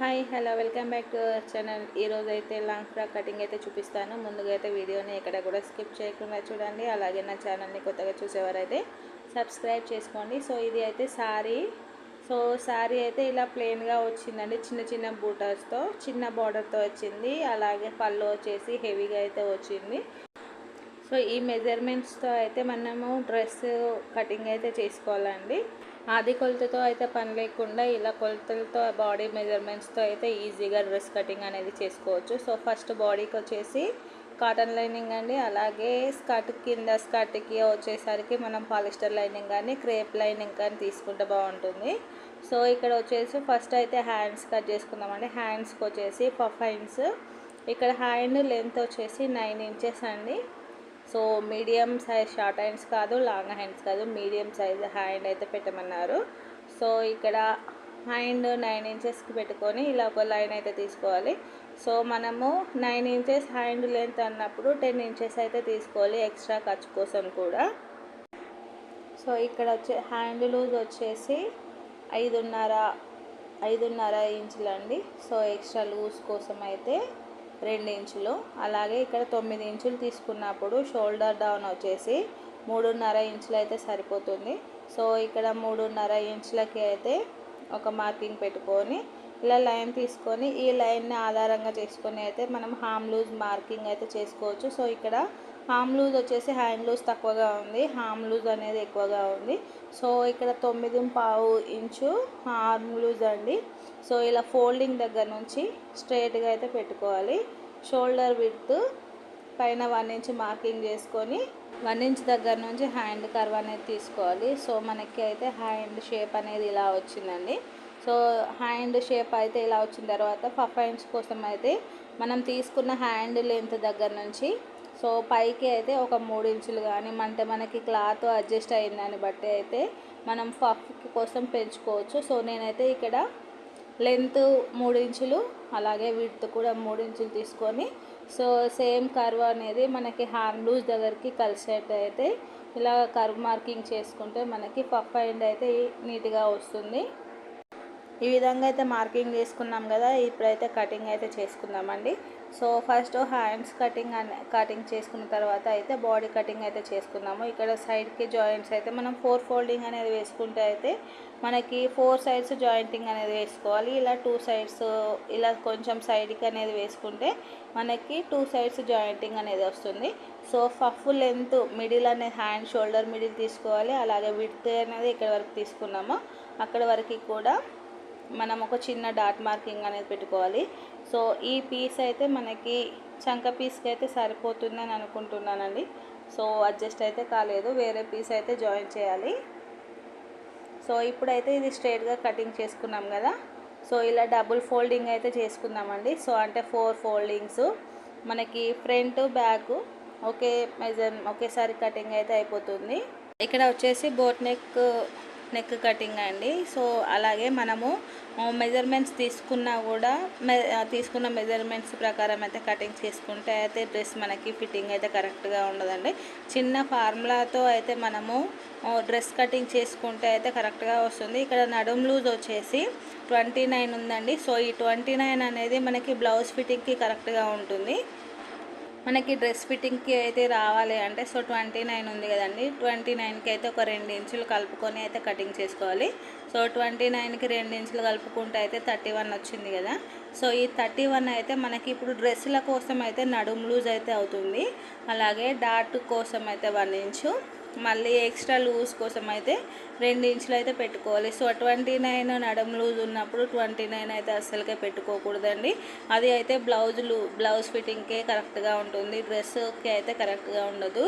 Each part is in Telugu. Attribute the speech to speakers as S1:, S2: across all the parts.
S1: Hi hello welcome back to our channel. ఈరోజు అయితే లాంగ్ ఫ్రాక్ కటింగ్ అయితే చూపిస్తాను. ముందుగా అయితే వీడియోని ఎక్కడ కూడా స్కిప్ చేయకుండా చూడండి. అలాగే నా ఛానల్ని కొత్తగా చూసేవారైతే సబ్స్క్రైబ్ చేసుకోండి. సో ఇది అయితే శారీ సో శారీ అయితే ఇలా ప్లెయిన్గా వచ్చిందండి. చిన్న చిన్న బూటర్స్తో చిన్న బార్డర్తో వచ్చింది. అలాగే పళ్ళు వచ్చేసి హెవీగా అయితే వచ్చింది. సో ఈ మెజర్మెంట్స్తో అయితే మనము డ్రెస్ కటింగ్ అయితే చేసుకోవాలండి. ఆది కొలతతో అయితే పని లేకుండా ఇలా కొలతలతో బాడీ మెజర్మెంట్స్తో అయితే ఈజీగా డ్రెస్ కటింగ్ అనేది చేసుకోవచ్చు. సో ఫస్ట్ బాడీకి వచ్చేసి కాటన్ లైనింగ్ అండి. అలాగే స్కర్ట్ కింద స్కర్ట్కి వచ్చేసరికి మనం పాలిస్టర్ లైనింగ్ కానీ క్రేప్ లైనింగ్ కానీ తీసుకుంటే బాగుంటుంది. సో ఇక్కడ వచ్చేసి ఫస్ట్ అయితే హ్యాండ్స్ కట్ చేసుకుందామండి. హ్యాండ్స్కి వచ్చేసి పఫైన్స్ ఇక్కడ హ్యాండ్ లెంత్ వచ్చేసి నైన్ ఇంచెస్ అండి. So medium size short hands కాదు లాంగ్ హ్యాండ్స్ కాదు మీడియం సైజ్ హ్యాండ్ అయితే పెట్టమన్నారు. సో ఇక్కడ హ్యాండ్ నైన్ ఇంచెస్కి పెట్టుకొని ఇలా ఒక లైన్ అయితే తీసుకోవాలి. సో మనము నైన్ ఇంచెస్ హ్యాండ్ లెంత్ అన్నప్పుడు టెన్ ఇంచెస్ అయితే తీసుకోవాలి ఎక్స్ట్రా ఖర్చు కోసం కూడా. సో ఇక్కడ వచ్చే హ్యాండ్ లూజ్ వచ్చేసి ఐదున్నర ఐదున్నర ఇంచులండి. సో ఎక్స్ట్రా లూజ్ కోసం అయితే రెండు ఇంచులు. అలాగే ఇక్కడ తొమ్మిది ఇంచులు తీసుకున్నప్పుడు షోల్డర్ డౌన్ వచ్చేసి మూడున్నర ఇంచులు అయితే సరిపోతుంది. సో ఇక్కడ మూడున్నర ఇంచులకి అయితే ఒక మార్కింగ్ పెట్టుకొని ఇలా లైన్ తీసుకొని ఈ లైన్ని ఆధారంగా చేసుకొని అయితే మనం హామ్ లూజ్ మార్కింగ్ అయితే చేసుకోవచ్చు. సో ఇక్కడ హామ్ లూజ్ వచ్చేసి హ్యాండ్ లూజ్ తక్కువగా ఉంది. హామ్ లూజ్ అనేది ఎక్కువగా ఉంది. సో ఇక్కడ తొమ్మిది పావు ఇంచు హామ్ లూజ్ అండి. సో ఇలా ఫోల్డింగ్ దగ్గర నుంచి స్ట్రైట్గా అయితే పెట్టుకోవాలి. షోల్డర్ విత్ పైన వన్ ఇంచ్ మార్కింగ్ చేసుకొని వన్ ఇంచ్ దగ్గర నుంచి హ్యాండ్ కర్వ్ అనేది తీసుకోవాలి. సో మనకి అయితే హ్యాండ్ షేప్ అనేది ఇలా వచ్చిందండి. సో హ్యాండ్ షేప్ అయితే ఇలా వచ్చిన తర్వాత పఫ్ హ్యాండ్స్ కోసం అయితే మనం తీసుకున్న హ్యాండ్ లెంత్ దగ్గర నుంచి సో పైకి అయితే ఒక మూడు ఇంచులు కానీ అంటే మనకి క్లాత్ అడ్జస్ట్ అయిన దాన్ని బట్టి అయితే మనం పఫ్ కోసం పెంచుకోవచ్చు. సో నేనైతే ఇక్కడ లెంత్ మూడు ఇంచులు అలాగే విడ్త్ కూడా మూడు ఇంచులు తీసుకొని సో సేమ్ కర్వ్ అనేది మనకి హ్యాండ్ లూజ్ దగ్గరికి కలిసేట్టు అయితే ఇలా కర్వ్ మార్కింగ్ చేసుకుంటే మనకి పఫ్ అండ్ అయితే నీట్గా వస్తుంది. ఈ విధంగా అయితే మార్కింగ్ చేసుకున్నాం కదా ఇప్పుడైతే కటింగ్ అయితే చేసుకుందామండి. సో ఫస్ట్ హ్యాండ్స్ కటింగ్ అనే కటింగ్ చేసుకున్న తర్వాత అయితే బాడీ కటింగ్ అయితే చేసుకుందాము. ఇక్కడ సైడ్కి జాయింట్స్ అయితే మనం ఫోర్ ఫోల్డింగ్ అనేది వేసుకుంటే అయితే మనకి ఫోర్ సైడ్స్ జాయింటింగ్ అనేది వేసుకోవాలి. ఇలా టూ సైడ్స్ ఇలా కొంచెం సైడ్కి అనేది వేసుకుంటే మనకి టూ సైడ్స్ జాయింటింగ్ అనేది వస్తుంది. సో ఫఫ్ లెంత్ మిడిల్ అనేది హ్యాండ్ షోల్డర్ మిడిల్ తీసుకోవాలి. అలాగే విడ్త్ అనేది ఇక్కడ వరకు తీసుకున్నాము. అక్కడ వరకు కూడా మనం ఒక చిన్న డాట్ మార్కింగ్ అనేది పెట్టుకోవాలి. సో ఈ పీస్ అయితే మనకి చంక పీస్కి అయితే సరిపోతుందని అనుకుంటున్నానండి. సో అడ్జస్ట్ అయితే కాలేదు. వేరే పీస్ అయితే జాయిన్ చేయాలి. సో ఇప్పుడైతే ఇది స్ట్రైట్గా కటింగ్ చేసుకున్నాం కదా. సో ఇలా డబుల్ ఫోల్డింగ్ అయితే చేసుకుందామండి. సో అంటే ఫోర్ ఫోల్డింగ్స్. మనకి ఫ్రంట్ బ్యాక్ ఒకే మెజర్ ఒకేసారి కటింగ్ అయితే అయిపోతుంది. ఇక్కడ వచ్చేసి బోట్ నెక్ నెక్ కటింగ్ అండి. సో అలాగే మనము మెజర్మెంట్స్ తీసుకున్నా కూడా మె తీసుకున్న మెజర్మెంట్స్ ప్రకారం అయితే కటింగ్ చేసుకుంటే అయితే డ్రెస్ మనకి ఫిట్టింగ్ అయితే కరెక్ట్గా ఉండదండి. చిన్న ఫార్ములాతో అయితే మనము డ్రెస్ కటింగ్ చేసుకుంటే అయితే కరెక్ట్గా వస్తుంది. ఇక్కడ నడుం లూజ్ వచ్చేసి ట్వంటీ నైన్ ఉందండి. సో ఈ ట్వంటీ నైన్ అనేది మనకి బ్లౌజ్ ఫిట్టింగ్కి కరెక్ట్గా ఉంటుంది. మనకి డ్రెస్ ఫిట్టింగ్కి అయితే రావాలి అంటే సో ట్వంటీ నైన్ ఉంది కదండి. ట్వంటీ నైన్కి అయితే ఒక రెండు ఇంచులు కలుపుకొని అయితే కటింగ్ చేసుకోవాలి. సో ట్వంటీ నైన్కి రెండు ఇంచులు కలుపుకుంటే అయితే థర్టీ వన్ వచ్చింది కదా. సో ఈ థర్టీ వన్ అయితే మనకి ఇప్పుడు డ్రెస్సుల కోసం అయితే నడుము లూజ్ అయితే అవుతుంది. అలాగే డాట్ కోసం అయితే వన్ ఇంచు. మళ్ళీ ఎక్స్ట్రా లూజ్ కోసం అయితే రెండు ఇంచులు అయితే పెట్టుకోవాలి. సో ట్వంటీ నైన్ నడం లూజ్ ఉన్నప్పుడు ట్వంటీ నైన్ అయితే అస్సలకే పెట్టుకోకూడదండి. అది అయితే బ్లౌజ్ లూ బ్లౌజ్ ఫిట్టింగ్కే కరెక్ట్గా ఉంటుంది. డ్రెస్కి అయితే కరెక్ట్గా ఉండదు.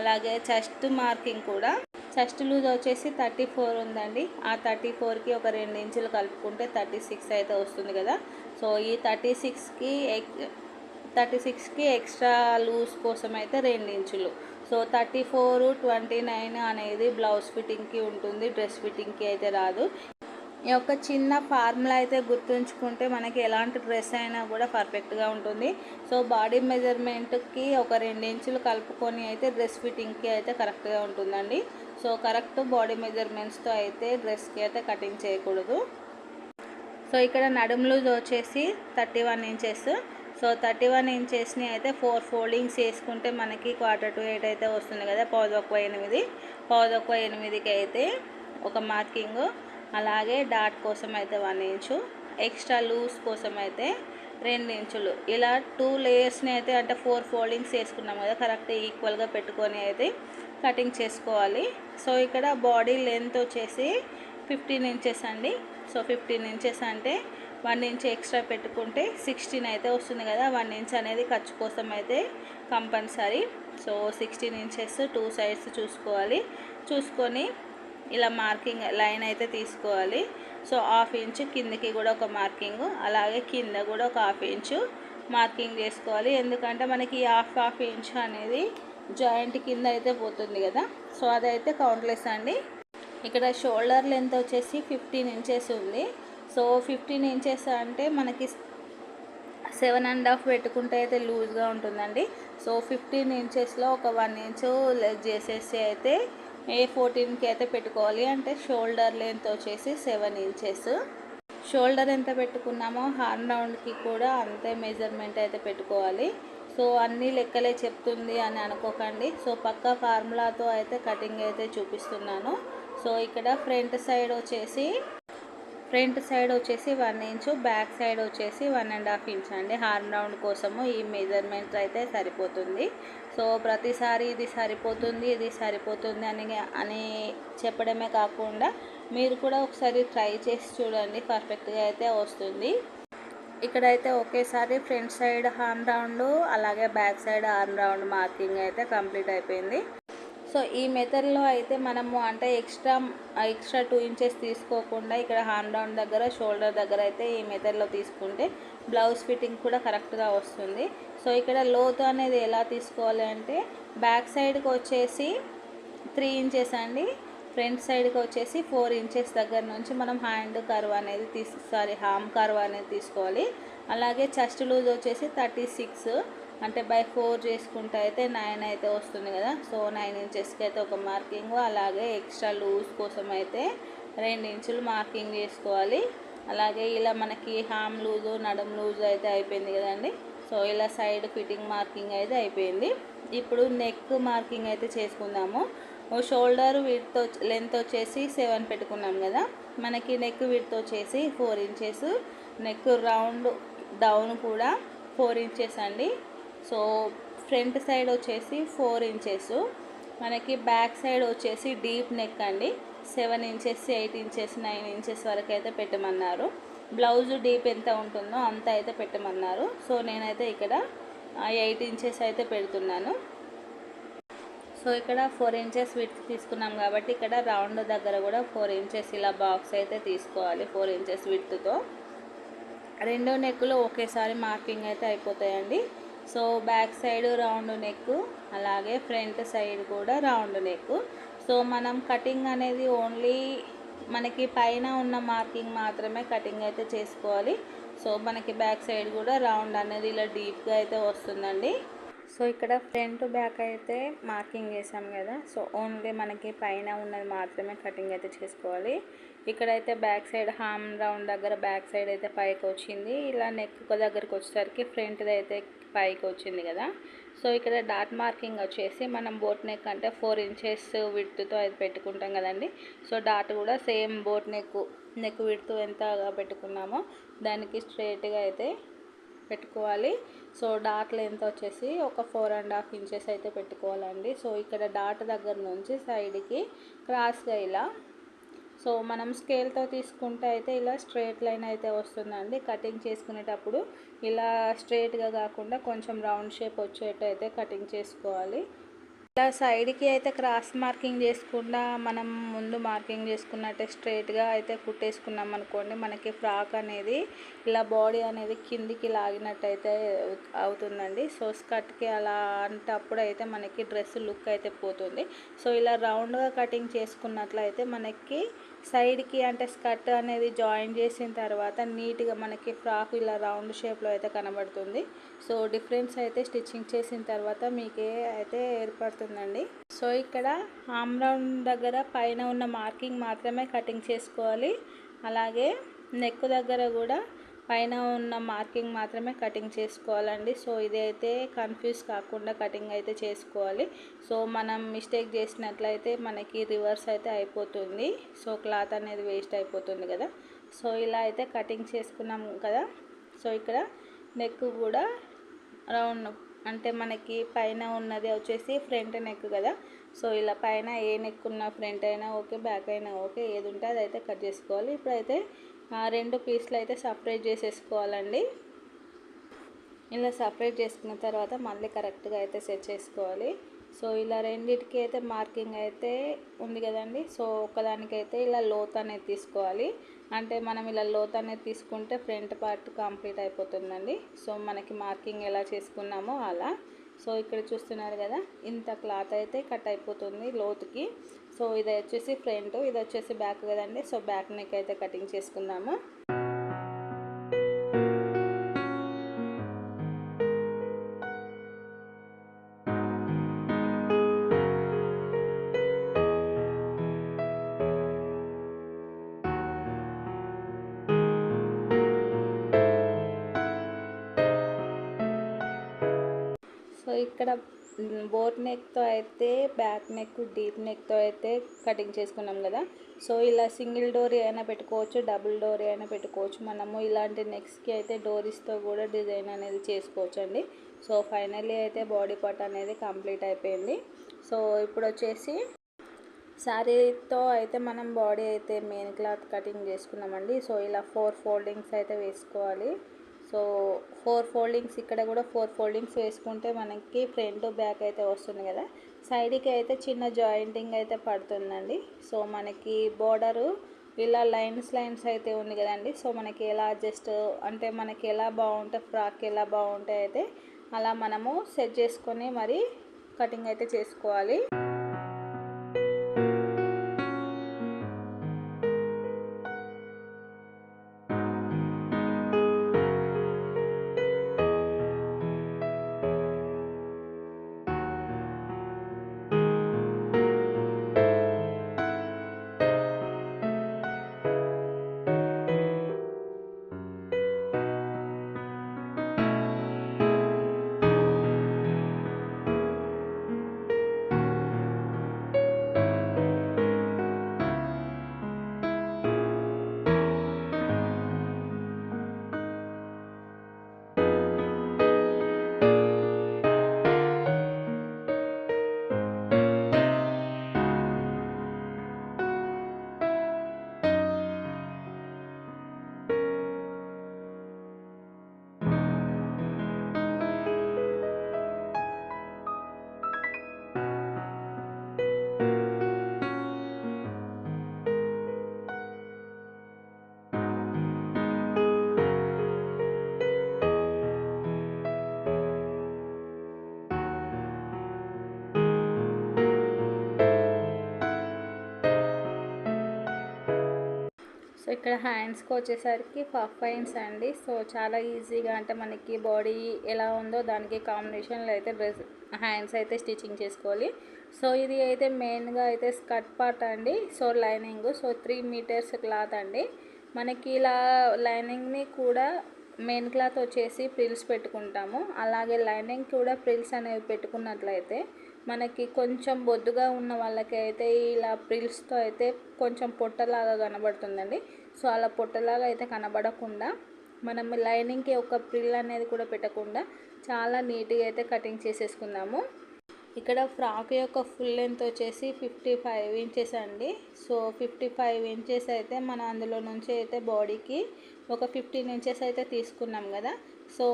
S1: అలాగే చెస్ట్ మార్కింగ్ కూడా. చెస్ట్ లూజ్ వచ్చేసి థర్టీ ఫోర్ ఉందండి. ఆ థర్టీ ఫోర్కి ఒక రెండు ఇంచులు కలుపుకుంటే థర్టీ సిక్స్ అయితే వస్తుంది కదా. సో ఈ థర్టీ సిక్స్కి థర్టీ సిక్స్కి ఎక్స్ట్రా లూజ్ కోసం అయితే రెండు ఇంచులు. So thirty four twenty nine అనేది బ్లౌజ్ ఫిట్టింగ్కి ఉంటుంది డ్రెస్ ఫిట్టింగ్కి అయితే రాదు. ఈ యొక్క చిన్న ఫార్ములా అయితే గుర్తుంచుకుంటే మనకి ఎలాంటి డ్రెస్ అయినా కూడా పర్ఫెక్ట్గా ఉంటుంది. సో బాడీ మెజర్మెంట్కి ఒక రెండు ఇంచులు కలుపుకొని అయితే డ్రెస్ ఫిట్టింగ్కి అయితే కరెక్ట్గా ఉంటుందండి. సో కరెక్ట్ బాడీ మెజర్మెంట్స్తో అయితే డ్రెస్కి అయితే కటింగ్ చేయకూడదు. సో ఇక్కడ నడుములు వచ్చేసి thirty one inches so thirty one ఇంచెస్ని అయితే ఫోర్ ఫోల్డింగ్స్ వేసుకుంటే మనకి క్వార్టర్ టు ఎయిట్ అయితే వస్తుంది కదా పావుదొక్కువ ఎనిమిది. పావుదొక్కువ ఎనిమిదికి అయితే ఒక మార్కింగ్. అలాగే డాట్ కోసం అయితే వన్ ఇంచు. ఎక్స్ట్రా లూజ్ కోసం అయితే రెండు ఇంచులు. ఇలా టూ లేయర్స్ని అయితే అంటే ఫోర్ ఫోల్డింగ్స్ వేసుకున్నాం కదా కరెక్ట్ ఈక్వల్గా పెట్టుకొని అయితే కటింగ్ చేసుకోవాలి. సో ఇక్కడ బాడీ లెంత్ వచ్చేసి ఫిఫ్టీన్ ఇంచెస్ అండి. సో ఫిఫ్టీన్ ఇంచెస్ అంటే వన్ ఇంచ్ ఎక్స్ట్రా పెట్టుకుంటే సిక్స్టీన్ అయితే వస్తుంది కదా వన్ ఇంచ్ అనేది ఖర్చు కోసం అయితే compulsory. So sixteen inches two sides చూసుకోవాలి. చూసుకొని ఇలా మార్కింగ్ లైన్ అయితే తీసుకోవాలి. సో హాఫ్ ఇంచ్ కిందకి కూడా ఒక మార్కింగ్ అలాగే కింద కూడా ఒక హాఫ్ ఇంచు మార్కింగ్ చేసుకోవాలి. ఎందుకంటే మనకి హాఫ్ హాఫ్ ఇంచ్ అనేది జాయింట్ కింద అయితే పోతుంది కదా. సో అదైతే కౌంట్లెస్ అండి. ఇక్కడ షోల్డర్ లెంత్ వచ్చేసి ఫిఫ్టీన్ ఇంచెస్ ఉంది. సో ఫిఫ్టీన్ ఇంచెస్ అంటే మనకి సెవెన్ అండ్ హాఫ్ పెట్టుకుంటే అయితే లూజ్గా ఉంటుందండి. సో ఫిఫ్టీన్ ఇంచెస్లో ఒక వన్ ఇంచు లెగ్ చేసేసి అయితే ఏ ఫోర్టీన్కి అయితే పెట్టుకోవాలి అంటే షోల్డర్ లెంత్ వచ్చేసి సెవెన్ ఇంచెస్. షోల్డర్ ఎంత పెట్టుకున్నామో హార్న్ రౌండ్కి కూడా అంతే మెజర్మెంట్ అయితే పెట్టుకోవాలి. సో అన్నీ లెక్కలే చెప్తుంది అని అనుకోకండి. సో పక్క ఫార్ములాతో అయితే కటింగ్ అయితే చూపిస్తున్నాను. సో ఇక్కడ ఫ్రంట్ సైడ్ వచ్చేసి ఫ్రంట్ సైడ్ వచ్చేసి వన్ ఇంచు బ్యాక్ సైడ్ వచ్చేసి వన్ అండ్ హాఫ్ ఇంచ్ అండి. హార్న్ రౌండ్ కోసము ఈ మెజర్మెంట్ అయితే సరిపోతుంది. సో ప్రతిసారి ఇది సరిపోతుంది ఇది సరిపోతుంది అని అని చెప్పడమే కాకుండా మీరు కూడా ఒకసారి ట్రై చేసి చూడండి. పర్ఫెక్ట్గా అయితే వస్తుంది. ఇక్కడైతే ఒకేసారి ఫ్రంట్ సైడ్ హార్న్ రౌండ్ అలాగే back side arm round marking అయితే కంప్లీట్ అయిపోయింది. సో ఈ మెథడ్లో అయితే మనము అంటే ఎక్స్ట్రా ఎక్స్ట్రా టూ ఇంచెస్ తీసుకోకుండా ఇక్కడ హ్యాండ్ డౌన్ దగ్గర షోల్డర్ దగ్గర అయితే ఈ మెథడ్లో తీసుకుంటే బ్లౌజ్ ఫిట్టింగ్ కూడా కరెక్ట్గా వస్తుంది. సో ఇక్కడ లోతు అనేది ఎలా తీసుకోవాలి అంటే బ్యాక్ సైడ్కి వచ్చేసి త్రీ ఇంచెస్ అండి. ఫ్రంట్ సైడ్కి వచ్చేసి ఫోర్ ఇంచెస్ దగ్గర నుంచి మనం హ్యాండ్ కర్వ్ అనేది తీసు సారీ హామ్ కర్వ్ అనేది తీసుకోవాలి. అలాగే చెస్ట్ లూజ్ వచ్చేసి థర్టీ సిక్స్ అంటే బై ఫోర్ చేసుకుంటే అయితే నైన్ అయితే వస్తుంది కదా. సో నైన్ ఇంచెస్కి అయితే ఒక మార్కింగ్ అలాగే ఎక్స్ట్రా లూజ్ కోసం అయితే రెండు ఇంచులు మార్కింగ్ చేసుకోవాలి. అలాగే ఇలా మనకి హామ్ లూజు నడుం లూజ్ అయితే అయిపోయింది కదండి. సో ఇలా సైడ్ ఫిట్టింగ్ మార్కింగ్ అయితే అయిపోయింది. ఇప్పుడు నెక్ మార్కింగ్ అయితే చేసుకుందాము. షోల్డర్ విడ్త్ లెంత్ వచ్చేసి సెవెన్ పెట్టుకున్నాం కదా. మనకి నెక్ విడ్త్ వచ్చేసి four inches neck round down కూడా ఫోర్ ఇంచెస్ అండి. సో ఫ్రంట్ సైడ్ వచ్చేసి ఫోర్ ఇంచెస్ మనకి బ్యాక్ సైడ్ వచ్చేసి డీప్ నెక్ అండి. Seven inches eight inches nine inches వరకు అయితే పెట్టమన్నారు. బ్లౌజ్ డీప్ ఎంత ఉంటుందో అంత అయితే పెట్టమన్నారు. సో నేనైతే ఇక్కడ ఎయిట్ ఇంచెస్ అయితే పెడుతున్నాను. సో ఇక్కడ ఫోర్ ఇంచెస్ విత్ తీసుకున్నాం కాబట్టి ఇక్కడ రౌండ్ దగ్గర కూడా ఫోర్ ఇంచెస్ ఇలా బాక్స్ అయితే తీసుకోవాలి ఫోర్ ఇంచెస్ విత్తో రెండో నెక్లో ఒకేసారి మార్కింగ్ అయితే అయిపోతాయండి. So back side round neck అలాగే ఫ్రంట్ సైడ్ కూడా రౌండ్ నెక్. సో మనం కటింగ్ అనేది ఓన్లీ మనకి పైన ఉన్న మార్కింగ్ మాత్రమే కటింగ్ అయితే చేసుకోవాలి. సో మనకి బ్యాక్ సైడ్ కూడా రౌండ్ అనేది ఇలా డీప్గా అయితే వస్తుందండి. సో ఇక్కడ ఫ్రంట్ బ్యాక్ అయితే మార్కింగ్ చేసాం కదా. సో ఓన్లీ మనకి పైన ఉన్నది మాత్రమే కటింగ్ అయితే చేసుకోవాలి. ఇక్కడైతే బ్యాక్ సైడ్ హామ్ రౌండ్ దగ్గర బ్యాక్ సైడ్ అయితే పైకి వచ్చింది. ఇలా నెక్ దగ్గరకు వచ్చేసరికి ఫ్రంట్ది అయితే పైకి వచ్చింది కదా. సో ఇక్కడ డాట్ మార్కింగ్ వచ్చేసి మనం బోట్ నెక్ అంటే ఫోర్ ఇంచెస్ విడ్త్తో అయితే పెట్టుకుంటాం కదండి. సో డాట్ కూడా same boat neck neck width ఎంతగా పెట్టుకున్నామో దానికి స్ట్రైట్గా అయితే పెట్టుకోవాలి. సో డాట్ లెంత్ వచ్చేసి ఒక ఫోర్ అండ్ హాఫ్ ఇంచెస్ అయితే పెట్టుకోవాలండి. సో ఇక్కడ డాట్ దగ్గర నుంచి సైడ్కి క్రాస్గా ఇలా సో మనం స్కేల్తో తీసుకుంటే అయితే ఇలా స్ట్రేట్ లైన్ అయితే వస్తుందండి. కటింగ్ చేసుకునేటప్పుడు ఇలా స్ట్రేట్గా కాకుండా కొంచెం రౌండ్ షేప్ వచ్చేటైతే కటింగ్ చేసుకోవాలి. ఇలా సైడ్కి అయితే క్రాస్ మార్కింగ్ చేసుకుండా మనం ముందు మార్కింగ్ చేసుకున్నట్టే స్ట్రైట్గా అయితే కుట్టేసుకున్నాం అనుకోండి మనకి ఫ్రాక్ అనేది ఇలా బాడీ అనేది కిందికి లాగినట్టు అయితే అవుతుందండి. సో స్కర్ట్కి అలా అంటప్పుడు అయితే మనకి డ్రెస్ లుక్ అయితే పోతుంది. సో ఇలా రౌండ్గా కటింగ్ చేసుకున్నట్లయితే మనకి సైడ్కి అంటే స్కర్ట్ అనేది జాయిన్ చేసిన తర్వాత నీట్గా మనకి ఫ్రాక్ ఇలా రౌండ్ షేప్లో అయితే కనబడుతుంది. సో డిఫరెన్స్ అయితే స్టిచ్చింగ్ చేసిన తర్వాత మీకే అయితే ఏర్పడుతుందండి. సో ఇక్కడ ఆమ్ రౌండ్ దగ్గర పైన ఉన్న మార్కింగ్ మాత్రమే కటింగ్ చేసుకోవాలి. అలాగే నెక్ దగ్గర కూడా పైన ఉన్న మార్కింగ్ మాత్రమే కటింగ్ చేసుకోవాలండి. సో ఇది అయితే కన్ఫ్యూజ్ కాకుండా కటింగ్ అయితే చేసుకోవాలి. సో మనం మిస్టేక్ చేసినట్లయితే మనకి రివర్స్ అయితే అయిపోతుంది. సో క్లాత్ అనేది వేస్ట్ అయిపోతుంది కదా. సో ఇలా అయితే కటింగ్ చేసుకున్నాం కదా. సో ఇక్కడ నెక్ కూడా రౌండ్ అంటే మనకి పైన ఉన్నది వచ్చేసి ఫ్రంట్ నెక్ కదా. సో ఇలా పైన ఏ నెక్ ఉన్న ఫ్రంట్ అయినా ఓకే బ్యాక్ అయినా ఓకే ఏది ఉంటే అదైతే కట్ చేసుకోవాలి. ఇప్పుడైతే ఆ రెండు పీసులు అయితే సపరేట్ చేసేసుకోవాలండి. ఇలా సపరేట్ చేసుకున్న తర్వాత మళ్ళీ కరెక్ట్గా అయితే సెట్ చేసుకోవాలి. సో ఇలా రెండింటికి అయితే మార్కింగ్ అయితే ఉంది కదండి. సో ఒకదానికైతే ఇలా లోత్ అనేది తీసుకోవాలి. అంటే మనం ఇలా లోత్ అనేది తీసుకుంటే ఫ్రంట్ పార్ట్ కంప్లీట్ అయిపోతుందండి. సో మనకి మార్కింగ్ ఎలా చేసుకున్నామో అలా. సో ఇక్కడ చూస్తున్నారు కదా ఇంత క్లాత్ అయితే కట్ అయిపోతుంది లోతుకి. సో ఇది వచ్చేసి ఫ్రంట్ ఇది వచ్చేసి బ్యాక్ కదండి. సో బ్యాక్ నెక్ అయితే కటింగ్ చేసుకుందాము. సో ఇక్కడ బోట్ నెక్తో అయితే బ్యాక్ నెక్ డీప్ నెక్తో అయితే కటింగ్ చేసుకున్నాం కదా. సో ఇలా సింగిల్ డోరీ అయినా పెట్టుకోవచ్చు డబుల్ డోరీ అయినా పెట్టుకోవచ్చు. మనము ఇలాంటి నెక్స్ట్కి అయితే డోరీస్తో కూడా డిజైన్ అనేది చేసుకోవచ్చు అండి సో ఫైనల్లీ అయితే బాడీ పార్ట్ అనేది కంప్లీట్ అయిపోయింది. సో ఇప్పుడు వచ్చేసి శారీతో అయితే మనం బాడీ అయితే మెయిన్ క్లాత్ కటింగ్ చేసుకున్నామండి. సో ఇలా ఫోర్ ఫోల్డింగ్స్ అయితే వేసుకోవాలి. సో ఫోర్ ఫోల్డింగ్స్ ఇక్కడ కూడా ఫోర్ ఫోల్డింగ్స్ వేసుకుంటే మనకి ఫ్రంట్ బ్యాక్ అయితే వస్తుంది కదా. సైడ్కి అయితే చిన్న జాయింటింగ్ అయితే పడుతుందండి. సో మనకి బోర్డరు ఇలా లైన్స్ లైన్స్ అయితే ఉంది కదండి. సో మనకి ఎలా జస్ట్ అంటే మనకి ఎలా బాగుంటే ఫ్రాక్ ఎలా బాగుంటే అయితే అలా మనము సెట్ చేసుకొని మరి కటింగ్ అయితే చేసుకోవాలి. ఇక్కడ హ్యాండ్స్కి వచ్చేసరికి పఫ్ హ్యాండ్స్ అండి. సో చాలా ఈజీగా అంటే మనకి బాడీ ఎలా ఉందో దానికి కాంబినేషన్లో అయితే డ్రెస్ హ్యాండ్స్ అయితే స్టిచ్చింగ్ చేసుకోవాలి. సో ఇది అయితే మెయిన్గా అయితే స్కర్ట్ పార్ట్ అండి. So lining so three metres cloth అండి. మనకి ఇలా లైనింగ్ని కూడా మెయిన్ క్లాత్ వచ్చేసి ప్రిల్స్ పెట్టుకుంటాము. అలాగే లైనింగ్ కూడా ప్రిల్స్ అనేవి పెట్టుకున్నట్లయితే మనకి కొంచెం బొద్దుగా ఉన్న వాళ్ళకి అయితే ఇలా ప్రిల్స్తో అయితే కొంచెం పొట్టలాగా కనబడుతుందండి. సో అలా పొట్టలాగా అయితే కనబడకుండా మనం లైనింగ్కి ఒక ప్రిల్ అనేది కూడా పెట్టకుండా చాలా నీట్గా అయితే కటింగ్ చేసేసుకుందాము. ఇక్కడ ఫ్రాక్ యొక్క ఫుల్ లెంత్ వచ్చేసి ఫిఫ్టీ ఫైవ్ ఇంచెస్ అండి. సో ఫిఫ్టీ ఫైవ్ ఇంచెస్ అయితే మనం అందులో నుంచి అయితే బాడీకి ఒక ఫిఫ్టీన్ ఇంచెస్ అయితే తీసుకున్నాం కదా. సో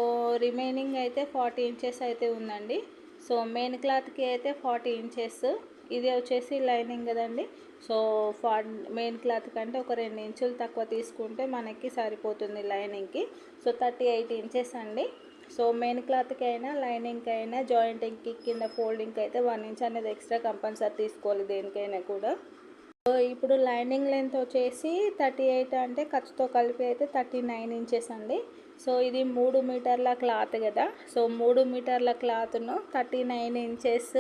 S1: రిమైనింగ్ అయితే ఫార్టీ ఇంచెస్ అయితే ఉందండి. సో మెయిన్ క్లాత్కి అయితే ఫార్టీ ఇంచెస్. ఇది వచ్చేసి లైనింగ్ కదండి. సో ఫా మెయిన్ క్లాత్ కంటే ఒక రెండు ఇంచులు తక్కువ తీసుకుంటే మనకి సరిపోతుంది లైనింగ్కి. సో థర్టీ ఎయిట్ ఇంచెస్ అండి. సో మెయిన్ క్లాత్కి అయినా లైనింగ్కి అయినా జాయింటింగ్కి కింద ఫోల్డింగ్కి అయితే వన్ ఇంచ్ అనేది ఎక్స్ట్రా కంపల్సరీ తీసుకోవాలి దేనికైనా కూడా. సో ఇప్పుడు లైనింగ్ లెంత్ వచ్చేసి థర్టీ ఎయిట్ అంటే ఖర్చుతో కలిపి అయితే థర్టీ నైన్ ఇంచెస్ అండి. సో ఇది మూడు మీటర్ల క్లాత్ కదా. సో మూడు మీటర్ల క్లాత్ను థర్టీ నైన్ ఇంచెస్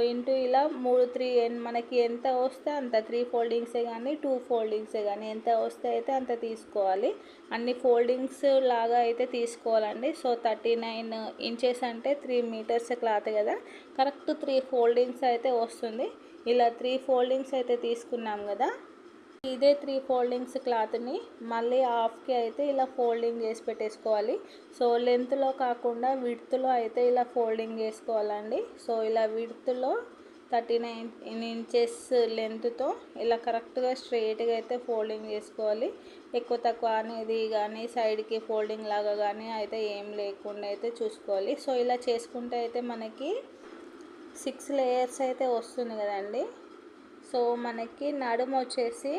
S1: ఇంటూ ఇలా మూడు త్రీ మనకి ఎంత వస్తే అంత త్రీ ఫోల్డింగ్సే కానీ టూ ఫోల్డింగ్సే కానీ ఎంత వస్తే అయితే అంత తీసుకోవాలి. అన్ని ఫోల్డింగ్స్ లాగా అయితే తీసుకోవాలండి. సో థర్టీ నైన్ ఇంచెస్ అంటే త్రీ మీటర్స్ క్లాత్ కదా. కరెక్ట్ త్రీ ఫోల్డింగ్స్ అయితే వస్తుంది. ఇలా త్రీ ఫోల్డింగ్స్ అయితే తీసుకున్నాం కదా. ఇదే త్రీ ఫోల్డింగ్స్ క్లాత్ని మళ్ళీ హాఫ్కి అయితే ఇలా ఫోల్డింగ్ చేసి పెట్టేసుకోవాలి. సో లెంత్లో కాకుండా విడ్త్లో అయితే ఇలా ఫోల్డింగ్ చేసుకోవాలండి. సో ఇలా విడ్త్లో థర్టీ నైన్ ఇంచెస్ లెంత్తో ఇలా కరెక్ట్గా స్ట్రైట్గా అయితే ఫోల్డింగ్ చేసుకోవాలి. ఎక్కువ తక్కువ అనేది కానీ సైడ్కి ఫోల్డింగ్ లాగా కానీ అయితే ఏం లేకుండా అయితే చూసుకోవాలి. సో ఇలా చేసుకుంటే అయితే మనకి సిక్స్ లేయర్స్ అయితే వస్తుంది కదండి. సో మనకి నడుము వచ్చేసి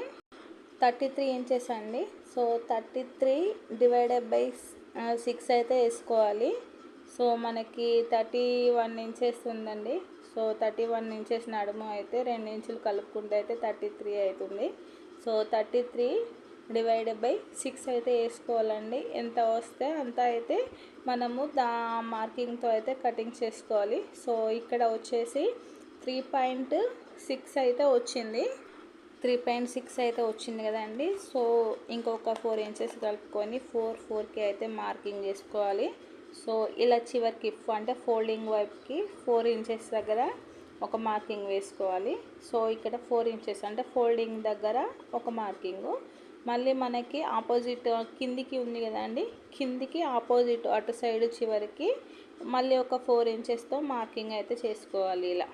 S1: థర్టీ త్రీ ఇంచెస్ అండి. So thirty three divided by six అయితే వేసుకోవాలి. సో మనకి థర్టీ వన్ ఇంచెస్ ఉందండి. సో థర్టీ వన్ ఇంచెస్ నడుము అయితే రెండు ఇంచులు కలుపుకుంటే అయితే థర్టీ త్రీ అవుతుంది. So thirty three divided by six అయితే వేసుకోవాలండి. ఎంత వస్తే అంత అయితే మనము దా మార్కింగ్తో అయితే కటింగ్ చేసుకోవాలి. సో ఇక్కడ వచ్చేసి త్రీ పాయింట్ సిక్స్ అయితే వచ్చింది. త్రీ పాయింట్ సిక్స్ అయితే వచ్చింది కదండి. సో ఇంకొక ఫోర్ ఇంచెస్ కలుపుకొని ఫోర్ ఫోర్కి అయితే మార్కింగ్ చేసుకోవాలి. సో ఇలా చివరికి అంటే ఫోల్డింగ్ వైపుకి ఫోర్ ఇంచెస్ దగ్గర ఒక మార్కింగ్ వేసుకోవాలి. సో ఇక్కడ ఫోర్ ఇంచెస్ అంటే ఫోల్డింగ్ దగ్గర ఒక మార్కింగు. మళ్ళీ మనకి ఆపోజిట్ కిందికి ఉంది కదండి. కిందికి ఆపోజిట్ అటు సైడ్ చివరికి మళ్ళీ ఒక ఫోర్ ఇంచెస్తో మార్కింగ్ అయితే చేసుకోవాలి ఇలా.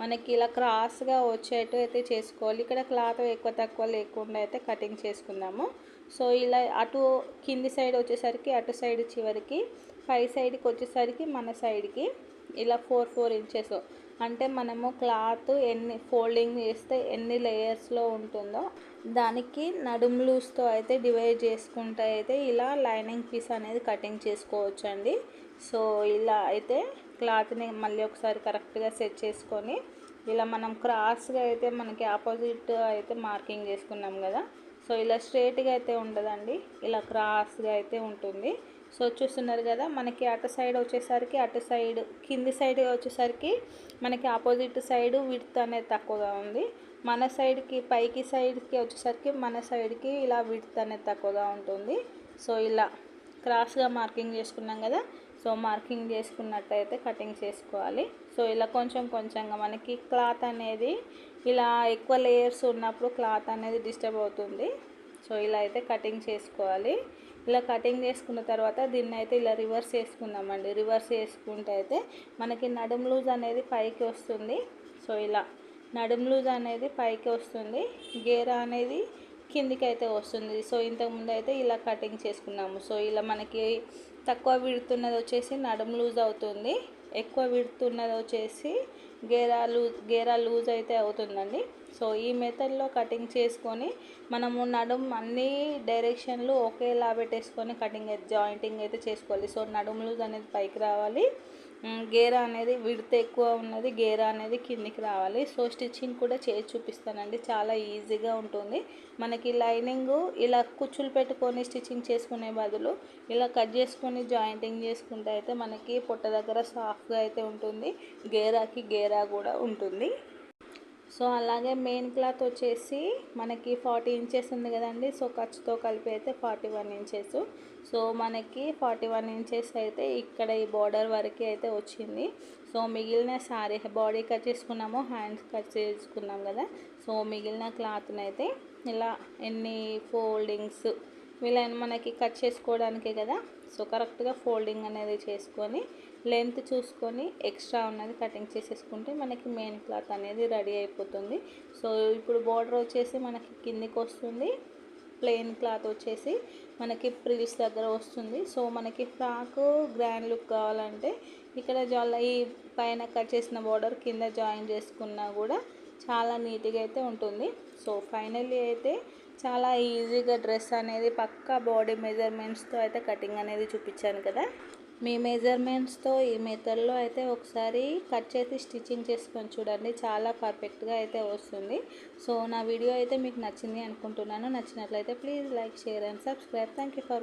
S1: మనకి ఇలా క్రాస్గా వచ్చేట్టు అయితే చేసుకోవాలి. ఇక్కడ క్లాత్ ఎక్కువ తక్కువ లేకుండా అయితే కటింగ్ చేసుకుందాము. సో ఇలా అటు కింది సైడ్ వచ్చేసరికి అటు సైడ్ చివరికి పై సైడ్కి వచ్చేసరికి మన సైడ్కి ఇలా ఫోర్ ఫోర్ ఇంచెస్. అంటే మనము క్లాత్ ఎన్ని ఫోల్డింగ్ చేస్తే ఎన్ని లేయర్స్లో ఉంటుందో దానికి నడుం లూస్తో అయితే డివైడ్ చేసుకుంటే అయితే ఇలా లైనింగ్ పీస్ అనేది కటింగ్ చేసుకోవచ్చండి. సో ఇలా అయితే క్లాత్ని మళ్ళీ ఒకసారి కరెక్ట్గా సెట్ చేసుకొని ఇలా మనం క్రాస్గా అయితే మనకి ఆపోజిట్ అయితే మార్కింగ్ చేసుకున్నాం కదా. సో ఇలా స్ట్రేట్గా అయితే ఉండదండి. ఇలా క్రాస్గా అయితే ఉంటుంది. సో చూస్తున్నారు కదా మనకి అటు సైడ్ వచ్చేసరికి అటు సైడ్ కింది సైడ్ వచ్చేసరికి మనకి ఆపోజిట్ సైడ్ విడ్త్ అనేది తక్కువగా ఉంది. మన సైడ్కి పైకి సైడ్కి వచ్చేసరికి మన సైడ్కి ఇలా విడ్త్ అనేది తక్కువగా ఉంటుంది. సో ఇలా క్రాస్గా మార్కింగ్ చేసుకున్నాం కదా సో మార్కింగ్ చేసుకున్నట్టయితే కటింగ్ చేసుకోవాలి. సో ఇలా కొంచెం కొంచెంగా మనకి క్లాత్ అనేది ఇలా ఎక్కువ లేయర్స్ ఉన్నప్పుడు క్లాత్ అనేది డిస్టర్బ్ అవుతుంది. సో ఇలా అయితే కటింగ్ చేసుకోవాలి. ఇలా కటింగ్ చేసుకున్న తర్వాత దీన్ని అయితే ఇలా రివర్స్ చేసుకుందామండి. రివర్స్ చేసుకుంటే అయితే మనకి నడుము లూజ్ అనేది పైకి వస్తుంది. సో ఇలా నడుము లూజ్ అనేది పైకి వస్తుంది. గేర అనేది కిందికి అయితే వస్తుంది. సో ఇంతకుముందు అయితే ఇలా కటింగ్ చేసుకున్నాము. సో ఇలా మనకి తక్కువ విడుతున్నది వచ్చేసి నడుము లూజ్ అవుతుంది. ఎక్కువ విడుతున్నది వచ్చేసి గేరా లూజ్ గేరా లూజ్ అయితే అవుతుందండి. సో ఈ మెథడ్లో కటింగ్ చేసుకొని మనము నడుము అన్ని డైరెక్షన్లు ఒకేలా పెట్టేసుకొని కటింగ్ అయితే జాయింటింగ్ అయితే చేసుకోవాలి. సో నడుము లూజ్ అనేది పైకి రావాలి. గేర అనేది విడత ఎక్కువ ఉన్నది గేర అనేది కిందికి రావాలి. సో స్టిచ్చింగ్ కూడా చేసి చూపిస్తానండి. చాలా ఈజీగా ఉంటుంది. మనకి లైనింగ్ ఇలా కుచ్చులు పెట్టుకొని స్టిచ్చింగ్ చేసుకునే బదులు ఇలా కట్ చేసుకొని జాయింటింగ్ చేసుకుంటే అయితే మనకి పొట్ట దగ్గర సాఫ్ట్గా అయితే ఉంటుంది. గేరాకి గేరా కూడా ఉంటుంది. సో అలాగే మెయిన్ క్లాత్ వచ్చేసి మనకి ఫార్టీ ఇంచెస్ ఉంది కదండి. సో ఖర్చుతో కలిపి అయితే ఫార్టీ వన్ ఇంచెస్ సో మనకి ఫార్టీ వన్ ఇంచెస్ అయితే ఇక్కడ ఈ బార్డర్ వరకు అయితే వచ్చింది. సో మిగిలిన సారీ బాడీ కట్ చేసుకున్నాము హ్యాండ్స్ కట్ చేసుకున్నాం కదా. సో మిగిలిన క్లాత్ని అయితే ఇలా ఎన్ని ఫోల్డింగ్స్ వీళ్ళని మనకి కట్ చేసుకోవడానికే కదా. సో కరెక్ట్గా ఫోల్డింగ్ అనేది చేసుకొని లెంత్ చూసుకొని ఎక్స్ట్రా ఉన్నది కటింగ్ చేసేసుకుంటే మనకి మెయిన్ క్లాత్ అనేది రెడీ అయిపోతుంది. సో ఇప్పుడు బార్డర్ వచ్చేసి మనకి కిందికి వస్తుంది. ప్లెయిన్ క్లాత్ వచ్చేసి మనకి ప్రిల్స్ దగ్గర వస్తుంది. సో మనకి ఫ్రాక్ గ్రాండ్ లుక్ కావాలంటే ఇక్కడ జాల ఈ పైన కట్ చేసిన బార్డర్ కింద జాయిన్ చేసుకున్నా కూడా చాలా నీట్గా అయితే ఉంటుంది. సో ఫైనల్లీ అయితే చాలా ఈజీగా డ్రెస్ అనేది పక్కా బాడీ మెజర్మెంట్స్తో అయితే కటింగ్ అనేది చూపించాను కదా. మీ మెజర్మెంట్స్తో ఈ మెథడ్లో అయితే ఒకసారి కట్ చేసి స్టిచ్చింగ్ చేసుకొని చూడండి. చాలా పర్ఫెక్ట్గా అయితే వస్తుంది. సో నా వీడియో అయితే మీకు నచ్చింది అనుకుంటున్నాను. నచ్చినట్లయితే please like share and subscribe thank you for